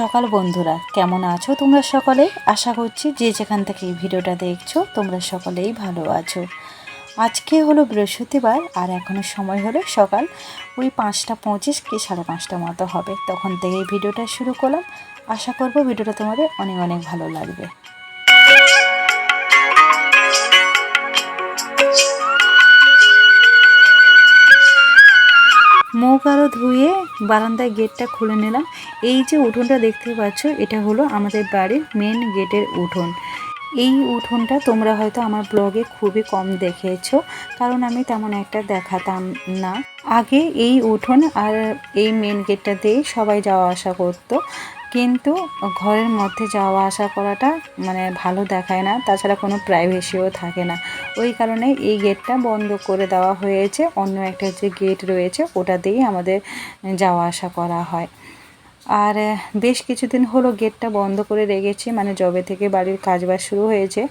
সকাল বন্ধুরা। কেমন আছো তোমরা সকলে? আশা করছি যে যেখান থেকে এই ভিডিওটা দেখছ, তোমরা সকলেই ভালো আছো। আজকে হলো বৃহস্পতিবার আর এখনও সময় হলো সকাল ওই পাঁচটা পঁচিশ কি সাড়ে পাঁচটা মতো হবে। তখন থেকে এই ভিডিওটা শুরু করলাম। আশা করব ভিডিওটা তোমাদের অনেক অনেক ভালো লাগবে। মুখ আরও ধুয়ে বারান্দায় গেটটা খুলে নিলাম। এই যে উঠোনটা দেখতে পাচ্ছ, এটা হলো আমাদের বাড়ির মেন গেটের উঠোন। এই উঠোনটা তোমরা হয়তো আমার ব্লগে খুবই কম দেখেছ, কারণ আমি তেমন একটা দেখাতাম না। আগে এই উঠোন আর এই মেন গেটটা দিয়েই সবাই যাওয়া আসা করতো। কিন্তু ঘরের মধ্যে যাওয়া, আসা করাটা মানে ভালো দেখায় না। তাছাড়া কোনো প্রাইভেসিও থাকে না। ওই কারণে এই গেটটা বন্ধ করে দেওয়া হয়েছে। অন্য একটা যে গেট রয়েছে, ওটা দিয়েই আমাদের যাওয়া, আসা করা হয়। আর বেশ কিছুদিন হলো গেটটা বন্ধ করে রেখেছি। মানে যবে থেকে বাড়ির কাজবাজ শুরু হয়েছে,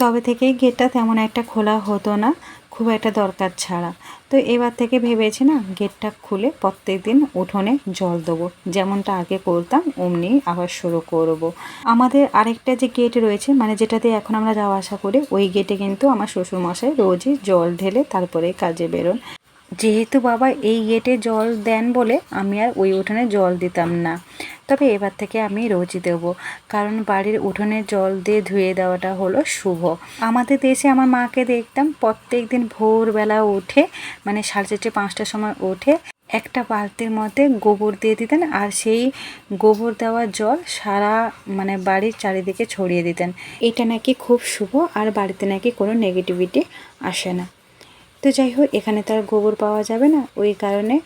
তবে থেকেই গেটটা তেমন একটা খোলা হতো না। খুব একটা দরকার ছাড়া। তো এবার থেকে ভেবেছি না, গেটটা খুলে প্রত্যেক দিন উঠোনে জল দেবো। যেমনটা আগে করতাম, অমনি আবার শুরু করব। আমাদের আরেকটা যে গেট রয়েছে মানে যেটাতে এখন আমরা যাওয়া আসা করি, ওই গেটে কিন্তু আমার শ্বশুরমশাই রোজই জল ঢেলে তারপরে কাজে বেরোন। যেহেতু বাবা এই গেটে জল দেন বলে, আমি আর ওই উঠোনে জল দিতাম না। তবে এবার থেকে আমি রোজই দেবো। কারণ বাড়ির উঠোনে জল দিয়ে ধুয়ে দেওয়াটা হলো শুভ। আমাদের দেশে আমার মাকে দেখতাম প্রত্যেক দিন ভোরবেলা উঠে মানে সাড়ে চারটে, পাঁচটার সময় উঠে একটা বালতির মধ্যে গোবর দিয়ে দিতেন আর সেই গোবর দেওয়া জল সারা মানে বাড়ির চারিদিকে ছড়িয়ে দিতেন। এটা নাকি খুব শুভ আর বাড়িতে নাকি কোনো নেগেটিভিটি আসে না। তো যাই হোক, এখানে তো আর গোবর পাওয়া যাবে না। ওই কারণে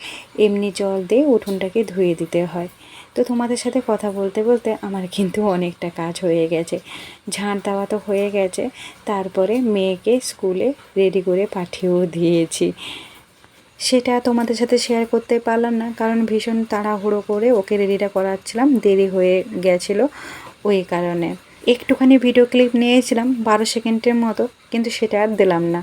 এমনি জল দিয়ে উঠোনটাকে ধুয়ে দিতে হয়। তো তোমাদের সাথে কথা বলতে বলতে আমার কিন্তু অনেকটা কাজ হয়ে গেছে। ঝাঁট দেওয়া তো হয়ে গেছে। তারপরে মেয়েকে স্কুলে রেডি করে পাঠিয়েও দিয়েছি। সেটা তোমাদের সাথে শেয়ার করতে পারলাম না, কারণ ভীষণ তাড়াহুড়ো করে ওকে রেডিটা করাচ্ছিলাম। দেরি হয়ে গেছিল ওই কারণে। একটুখানি ভিডিও ক্লিপ নিয়েছিলাম, বারো সেকেন্ডের মতো, কিন্তু সেটা আর দিলাম না।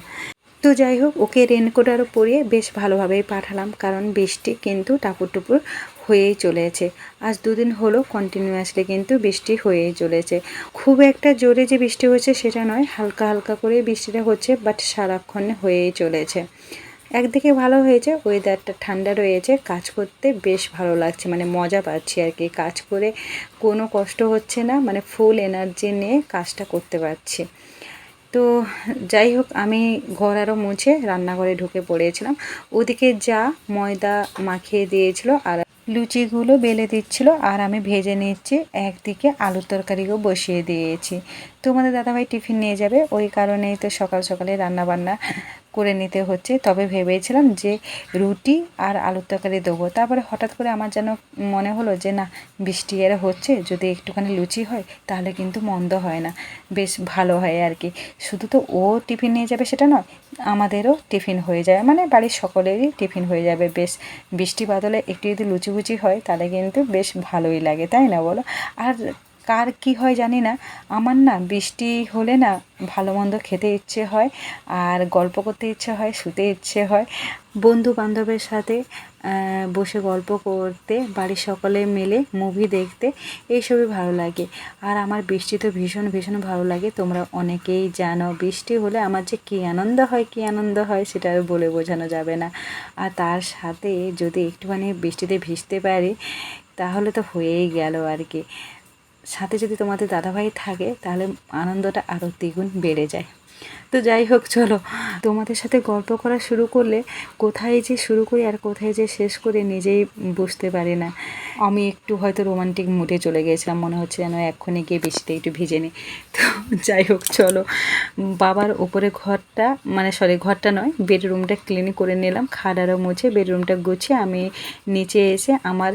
তো যাই হোক, ওকে রেনকোট আরও পরিয়ে বেশ ভালোভাবেই পাঠালাম, কারণ বৃষ্টি কিন্তু টাপুর টুপুর হয়েই চলেছে। আজ দুদিন হলো কন্টিনিউয়াসলি কিন্তু বৃষ্টি হয়েই চলেছে। খুব একটা জোরে যে বৃষ্টি হচ্ছে সেটা নয়, হালকা হালকা করে বৃষ্টিটা হচ্ছে বাট সারাক্ষণ হয়েই চলেছে। একদিকে ভালো হয়েছে ওয়েদারটা ঠান্ডা রয়েছে, কাজ করতে বেশ ভালো লাগছে মানে মজা পাচ্ছি আর কি। কাজ করে কোনো কষ্ট হচ্ছে না মানে ফুল এনার্জি নিয়ে কাজটা করতে পারছি। তো যাই হোক, আমি ঘর আরও মুছে রান্নাঘরে ঢুকে পড়েছিলাম। ওদিকে যা ময়দা মাখিয়ে দিয়েছিল আর লুচিগুলো বেলে দিচ্ছিল আর আমি ভেজে নিচ্ছি। একদিকে আলুর তরকারিও বসিয়ে দিয়েছি। তোমাদের দাদাভাই টিফিন নিয়ে যাবে। ওই কারণেই তো সকাল সকালে রান্না বান্না করে নিতে হচ্ছে। তবে ভেবেছিলাম যে রুটি আর আলুর তরকারি দেবো। তারপরে হঠাৎ করে আমার যেন মনে হলো যে, না, বৃষ্টি এর হচ্ছে, যদি একটুখানি লুচি হয়, তাহলে কিন্তু মন্দ হয় না। বেশ ভালো হয় আর কি। শুধু তো ও টিফিন নিয়ে যাবে সেটা নয়, আমাদেরও টিফিন হয়ে যাবে মানে বাড়ির সকলেরই টিফিন হয়ে যাবে। বেশ, বৃষ্টি বাদলে একটু যদি লুচি লুচিবুচি হয়, তাহলে কিন্তু বেশ ভালোই লাগে, তাই না বলো? আর কার কি হয় জানি না। আমার না বৃষ্টি হলে না ভালো মন্দ খেতে ইচ্ছে হয়, আর গল্প করতে ইচ্ছে হয়, শুতে ইচ্ছে হয়। বন্ধু বান্ধবের সাথে বসে গল্প করতে, বাড়ির সকলে মিলে মুভি দেখতে, এইসবই ভালো লাগে। আর আমার বৃষ্টি তো ভীষণ ভীষণ ভালো লাগে। তোমরা অনেকেই জানো, বৃষ্টি হলে আমার যে কী আনন্দ হয়, কী আনন্দ হয়, সেটা বলে বোঝানো যাবে না। আর তার সাথে যদি একটুখানি বৃষ্টিতে ভিজতে পারি, তাহলে তো হয়েই গেল আর কি। সাথে যদি তোমাদের দাদাভাই থাকে তাহলে আনন্দটা আরও দ্বিগুণ বেড়ে যায়। তো যাই হোক, চলো। তোমাদের সাথে গল্প করা শুরু করলে কোথায় যে শুরু করি আর কোথায় যে শেষ করে নিজেই বুঝতে পারি না। আমি একটু হয়তো রোমান্টিক মুডে চলে গিয়েছিলাম, মনে হচ্ছে যেন এক্ষুনি গিয়ে বৃষ্টিতে একটু ভিজে নিই তো যাই হোক, চলো। বাবার ওপরে ঘরটা মানে সরি ঘরটা নয়, বেডরুমটা ক্লিন করে নিলাম খাটারও মুছে বেডরুমটা গুছিয়ে আমি নিচে এসে আমার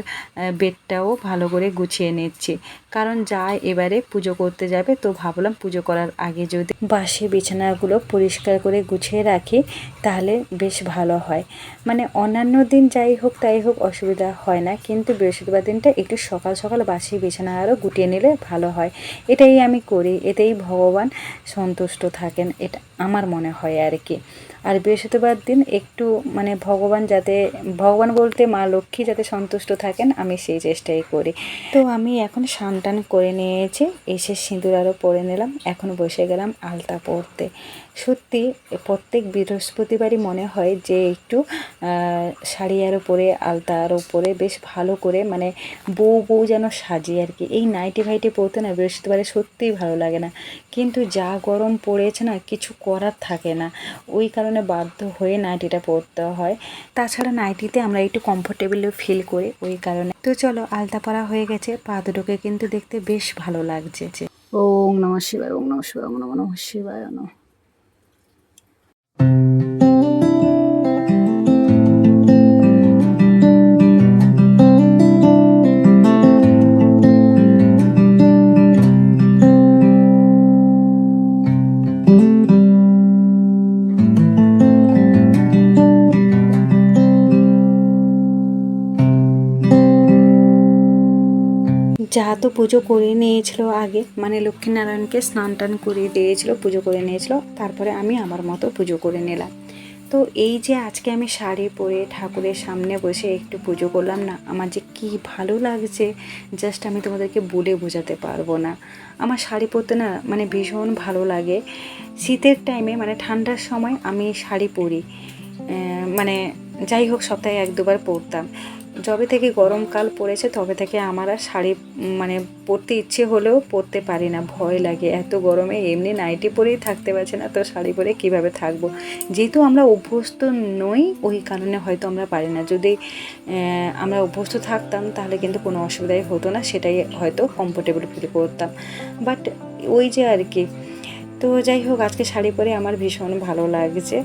বেডটাও ভালো করে গুছিয়ে নিচ্ছি। কারণ যা এবারে পুজো করতে যাবে, তো ভাবলাম পুজো করার আগে যদি বাসি বিছানাগুলো জিনিসগুলো পরিষ্কার করে গুছিয়ে রাখি, তাহলে বেশ ভালো হয়। মানে অন্যান্য দিন যাই হোক, তাই হোক, অসুবিধা হয় না। কিন্তু বৃহস্পতিবার দিনটা একটু সকাল সকাল বাসি বিছানা আরও গুটিয়ে নিলে ভালো হয়। এটাই আমি করি, এতেই ভগবান সন্তুষ্ট থাকেন, এটা আমার মনে হয় আর কি। আর বৃহস্পতিবার দিন একটু মানে ভগবান যাতে, ভগবান বলতে মা লক্ষ্মী যাতে সন্তুষ্ট থাকেন, আমি সেই চেষ্টাই করি। তো আমি এখন স্নান টান করে নিয়েছি, এসে সিঁদুর আরও পরে নিলাম, এখন বসে গেলাম আলতা পরতে। সত্যি, প্রত্যেক বৃহস্পতিবারই মনে হয় যে একটু শাড়ি আরও পরে আলতা আরও পরে বেশ ভালো করে মানে বউ বউ যেন সাজি আর কি। এই নাইটি ফাইটি পরতে না বৃহস্পতিবারে সত্যিই ভালো লাগে না। কিন্তু যা গরম পড়েছে না, কিছু করার থাকে না। ওই কারণে বাধ্য হয়ে নাইটিটা পরতে হয়। তাছাড়া নাইটিতে আমরা একটু কমফোর্টেবলও ফিল করি ওই কারণে। তো চলো আলতা পরা হয়ে গেছে। পা দুটোকে কিন্তু দেখতে বেশ ভালো লাগছে ওং নম শিবায় ওং নম শিবায় ওং নম নম শিবায় নম। যা তো পুজো করে নিয়েছিল আগে মানে লক্ষ্মীনারায়ণকে স্নান টান করিয়ে দিয়েছিল, পুজো করে নিয়েছিল, তারপরে আমি আমার মতো পুজো করে নিলাম। তো এই যে আজকে আমি শাড়ি পরে ঠাকুরের সামনে বসে একটু পুজো করলাম না, আমার যে কি ভালো লাগছে জাস্ট আমি তোমাদেরকে বলে বোঝাতে পারব না। আমার শাড়ি পরতে না মানে ভীষণ ভালো লাগে। শীতের টাইমে মানে ঠান্ডার সময় আমি শাড়ি পরি। মানে যাই হোক, সপ্তাহে এক দুবার পরতাম। যবে থেকে গরমকাল পড়েছে, তবে থেকে আমার আর শাড়ি মানে পরতে ইচ্ছে হলেও পরতে পারি না। ভয় লাগে এত গরমে, এমনি নাইটি পরেই থাকতে পারছে না তো শাড়ি পরে কীভাবে থাকব? যেহেতু আমরা অভ্যস্ত নই, ওই কারণে হয়তো আমরা পারি না। যদি আমরা অভ্যস্ত থাকতাম, তাহলে কিন্তু কোনো অসুবিধাই হতো না, সেটাই হয়তো কমফোর্টেবল ফিল করতাম। বাট ওই যে আর কি। তো যাই হোক, আজকে শাড়ি পরে আমার ভীষণ ভালো লাগছে।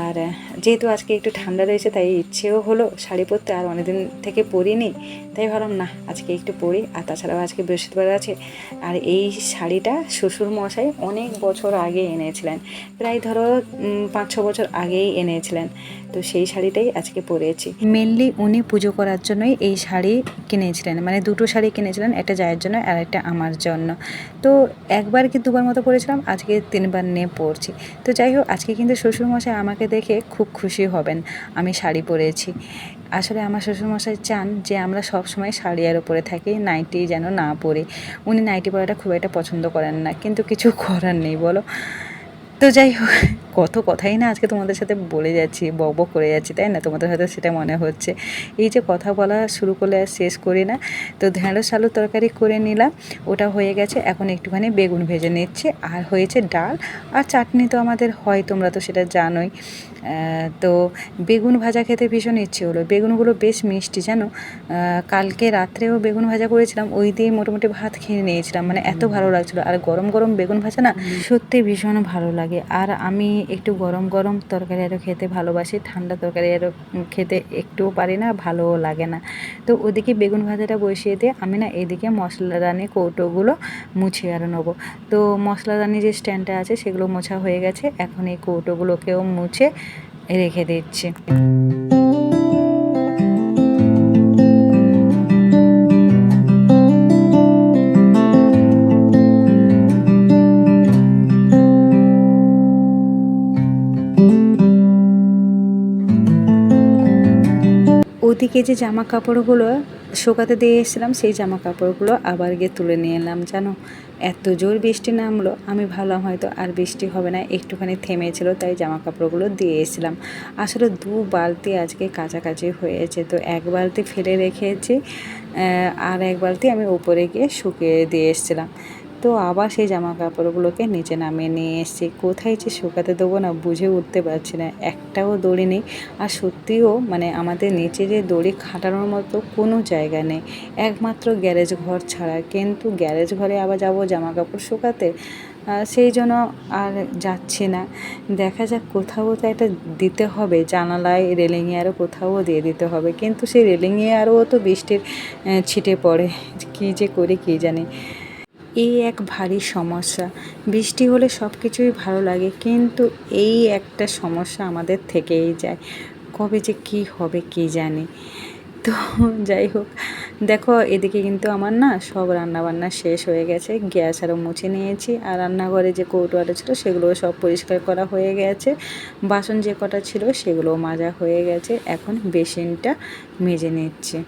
আর, যেহেতু আজকে একটু ঠান্ডা রয়েছে, তাই ইচ্ছেও হলো শাড়ি পরতে, আর অনেকদিন থেকে পরিনি, তাই ভাবলাম না আজকে একটু পরি। আর তাছাড়াও আজকে বৃহস্পতিবার আছে, আর এই শাড়িটা শ্বশুর মশাই অনেক বছর আগে এনেছিলেন, প্রায় ধরো পাঁচ, ছ বছর আগেই এনেছিলেন, তো সেই শাড়িটাই আজকে পরেছি। মেনলি উনি পুজো করার জন্যই এই শাড়ি কিনেছিলেন মানে দুটো শাড়ি কিনেছিলেন, একটা জায়ের জন্য আর একটা আমার জন্য। তো একবার কি দুবার মতো পরেছিলাম, আজকে তিনবার নিয়ে পরছি। তো যাই হোক, আজকে কিন্তু শ্বশুরমশাই আমাকে দেখে খুব খুশি হবেন। আমি শাড়ি পরেছি। আসলে আমার শ্বশুরমশাই চান যে আমরা সব সময় শাড়ি আর উপরে থাকি, নাইটি যেন না পরে। উনি নাইটি পরাটা খুব একটা পছন্দ করেন না, কিন্তু কিছু করার নেই, বলো? তো যাই হোক কত কথাই না আজকে তোমাদের সাথে বলে যাচ্ছি বক বক করে যাচ্ছি তাই না? তোমাদের হয়তো সেটা মনে হচ্ছে। এই যে কথা বলা শুরু করলে আর শেষ করি না। তো ঢেঁড়স আলুর তরকারি করে নিলাম ওটা হয়ে গেছে। এখন একটুখানি বেগুন ভেজে নিচ্ছি। আর হয়েছে ডাল। আর চাটনি তো আমাদের হয় তোমরা তো সেটা জানোই। তো বেগুন ভাজা খেতে ভীষণ ইচ্ছে হলো। বেগুনগুলো বেশ মিষ্টি জানো? কালকে রাত্রেও বেগুন ভাজা করেছিলাম ওই দিয়ে মোটামুটি ভাত খেয়ে নিয়েছিলাম। মানে এত ভালো লাগছিল। আর গরম গরম বেগুন ভাজা না সত্যি ভীষণ ভালো লাগে। আর আমি একটু গরম গরম তরকারি আরও খেতে ভালোবাসি, ঠান্ডা তরকারি আরও খেতে একটুও পারি না, ভালোও লাগে না। তো ওদিকে বেগুন ভাজাটা বসিয়ে দিয়ে আমি না এদিকে মশলাদানি কৌটোগুলো মুছে আরও নেব। তো মশলাদানি যে স্ট্যান্ডটা আছে সেগুলো মোছা হয়ে গেছে, এখন এই কৌটোগুলোকেও মুছে রেখে দিচ্ছি। ওদিকে যে জামা কাপড়গুলো শোকাতে দিয়ে এসেছিলাম, সেই জামা কাপড়গুলো আবার গিয়ে তুলে নিয়ে এলাম। জানো, এত জোর বৃষ্টি নামলো, আমি ভাবলাম হয়তো আর বৃষ্টি হবে না, একটুখানি থেমেছিল, তাই জামা কাপড়গুলো দিয়ে এসেছিলাম। আসলে দু বালতি আজকে কাছাকাছি হয়েছে, তো এক বালতি ফেলে রেখেছি আর এক বালতি আমি উপরে গিয়ে শুকিয়ে দিয়ে এসেছিলাম। তো আবার সেই জামা কাপড়গুলোকে নিচে নামিয়ে নিয়ে এসেছি। কোথায় যে শুকাতে দেবো না বুঝে উঠতে পারছি না। একটাও দড়ি নেই। আর সত্যিও মানে আমাদের নিচে যে দড়ি খাটানোর মতো কোনো জায়গা নেই। একমাত্র গ্যারেজ ঘর ছাড়া। কিন্তু গ্যারেজ ঘরে আবার যাব জামা কাপড় শুকাতে সেই জন্য আর যাচ্ছি না। দেখা যাক কোথাও তো একটা দিতে হবে। জানালায় রেলিংয়ে আরও কোথাও দিয়ে দিতে হবে। কিন্তু সেই রেলিংয়ে আরও তো বৃষ্টির ছিটে পড়ে। কী যে করি, কী জানি। এই এক ভারী সমস্যা। বৃষ্টি হলে সব কিছুই ভালো লাগে, কিন্তু এই একটা সমস্যা আমাদের থেকেই যায়। কবে যে কি হবে কি জানে। তো যাই হোক, দেখো এদিকে কিন্তু আমার না সব রান্নাবান্না শেষ হয়ে গেছে, গ্যাস আরও মুছে নিয়েছি, আর রান্নাঘরে যে কৌটোয়াটা ছিল সেগুলো সব পরিষ্কার করা হয়ে গেছে। বাসন যে কটা ছিল সেগুলো মাজা হয়ে গেছে, এখন বেসিনটা মেজে নিচ্ছি।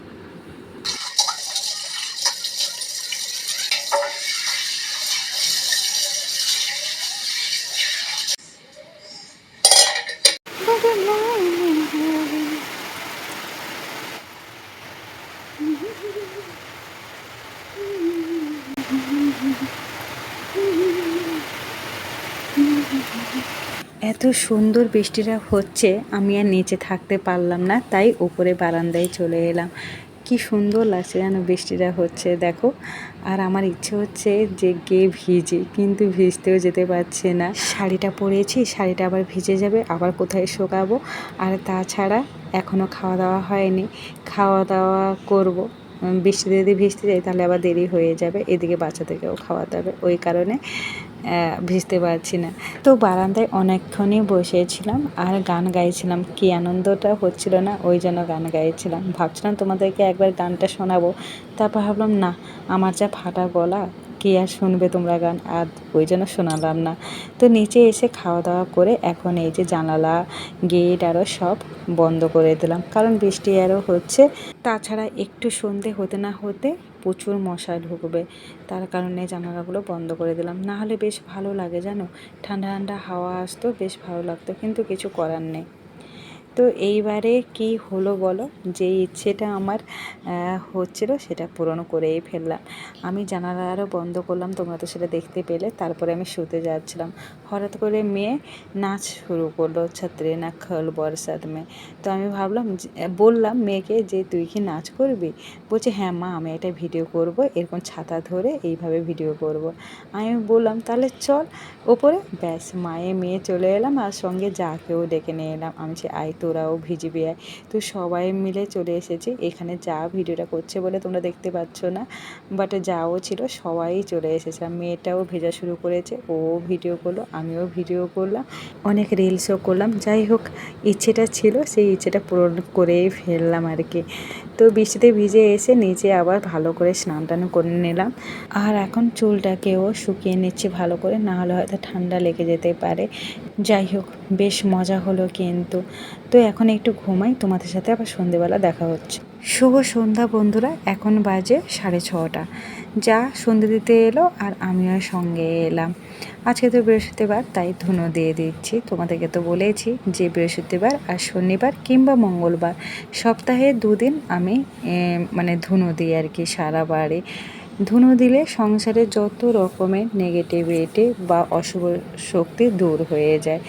এত সুন্দর বৃষ্টিটা হচ্ছে, আমি আর নিচে থাকতে পারলাম না, তাই উপরে বারান্দায় চলে এলাম। কি সুন্দর লাগছে যেন বৃষ্টিটা হচ্ছে, দেখো। আর আমার ইচ্ছে হচ্ছে যে গিয়ে ভিজে, কিন্তু ভিজতেও যেতে পারছে না। শাড়িটা পরেছি, শাড়িটা আবার ভিজে যাবে, আবার কোথায় শোকাবো? আর তাছাড়া এখনও খাওয়া দাওয়া হয়নি। খাওয়া দাওয়া করব। বৃষ্টিতে যদি ভিজতে যাই, তাহলে আবার দেরি হয়ে যাবে, এদিকে বাচ্চাদেরকেও খাওয়াতে হবে। ওই কারণে ভিজতে পারছি না। তো বারান্দায় অনেকক্ষণই বসেছিলাম আর গান গাইছিলাম। কি আনন্দটা হচ্ছিল না, ওই জন্য গান গাইছিলাম। ভাবছিলাম তোমাদেরকে একবার গানটা শোনাবো। তারপর ভাবলাম, না, আমার যা ফাটা গলা কি আর শুনবে তোমরা গান? আর ওই জন্য শোনালাম না। তো নিচে এসে খাওয়া দাওয়া করে এখন এই যে জানালা গেট আরও সব বন্ধ করে দিলাম। কারণ বৃষ্টি আরও হচ্ছে। তাছাড়া একটু সন্ধে হতে না হতে প্রচুর মশা ঢুকবে। তার কারণে জানালাগুলো বন্ধ করে দিলাম। না হলে বেশ ভালো লাগে জানো? ঠান্ডা ঠান্ডা হাওয়া আসতো, বেশ ভালো লাগতো। কিন্তু কিছু করার নেই। তো এইবারে কি হলো বলো? যে ইচ্ছেটা আমার হচ্ছিল সেটা পূরণ করেই ফেললাম। আমি জানালা আরও বন্ধ করলাম, তোমরা তো সেটা দেখতে পেলে। তারপরে আমি শুতে যাচ্ছিলাম। হঠাৎ করে মেয়ে নাচ শুরু করল, ছাত্রে না খল বরসাত মে। তো আমি ভাবলাম বললাম মেয়েকে যে, তুই কি নাচ করবি? বলছে হ্যাঁ মা, আমি একটা ভিডিও করব, এরকম ছাতা ধরে এইভাবে ভিডিও করব। আমি বললাম, তাহলে চল। ওপরে ব্যাস, মায়ে মেয়ে চলে এলাম আর সঙ্গে যাকেও ডেকে নিয়ে এলাম। আমি যে, আয় তোরাও ভিজবি আয় তো সবাই মিলে চলে এসেছি। এখানে যা ভিডিওটা করছে বলে তোমরা দেখতে পাচ্ছ না বাট যাও ছিল, সবাই চলে এসেছিলাম মেয়েটাও ভেজা শুরু করেছে, ও ভিডিও করল, আমিও ভিডিও করলাম, অনেক রিলসও করলাম। যাই হোক, ইচ্ছেটা ছিল, সেই ইচ্ছেটা পূরণ করেই ফেললাম আর কি। তো বৃষ্টিতে ভিজে এসে নিচে আবার ভালো করে স্নান টান করে নিলাম। আর এখন চুলটাকেও শুকিয়ে নিচ্ছি ভালো করে না হলে হয়তো ঠান্ডা লেগে যেতে পারে। যাই হোক, বেশ মজা হলো কিন্তু। তো এখন একটু ঘুমাই, তোমাদের সাথে আবার সন্ধেবেলা দেখা হচ্ছে। শুভ সন্ধ্যা বন্ধুরা, এখন বাজে সাড়ে ছটা। যা সন্ধে দিতে এলো আর আমিও সঙ্গে এলাম। আজকে তো বৃহস্পতিবার, তাই ধুনো দিয়ে দিচ্ছি। তোমাদেরকে তো বলেছি যে বৃহস্পতিবার আর শনিবার কিংবা মঙ্গলবার সপ্তাহে দুদিন আমি মানে ধুনো দিই আর কি সারা বাড়ি। ধুনো দিলে সংসারে যত রকমের নেগেটিভিটি বা অশুভ শক্তি দূর হয়ে যায়।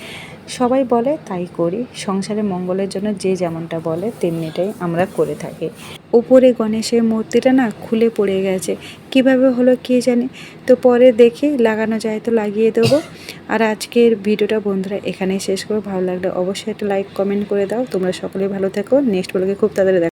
সবাই বলে, তাই করি। সংসারে মঙ্গলের জন্য যে যেমনটা বলে, তেমনিটাই আমরা করে থাকি। উপরে গণেশের মূর্তিটা না খুলে পড়ে গেছে। কীভাবে হলো কে জানে? তো পরে দেখি, লাগানো যায় তো লাগিয়ে দেবো। আর আজকের ভিডিওটা বন্ধুরা এখানেই শেষ করে ভালো লাগলে অবশ্যই একটা লাইক কমেন্ট করে দাও। তোমরা সকলেই ভালো থেকো। নেক্সট বলে খুব তাড়াতাড়ি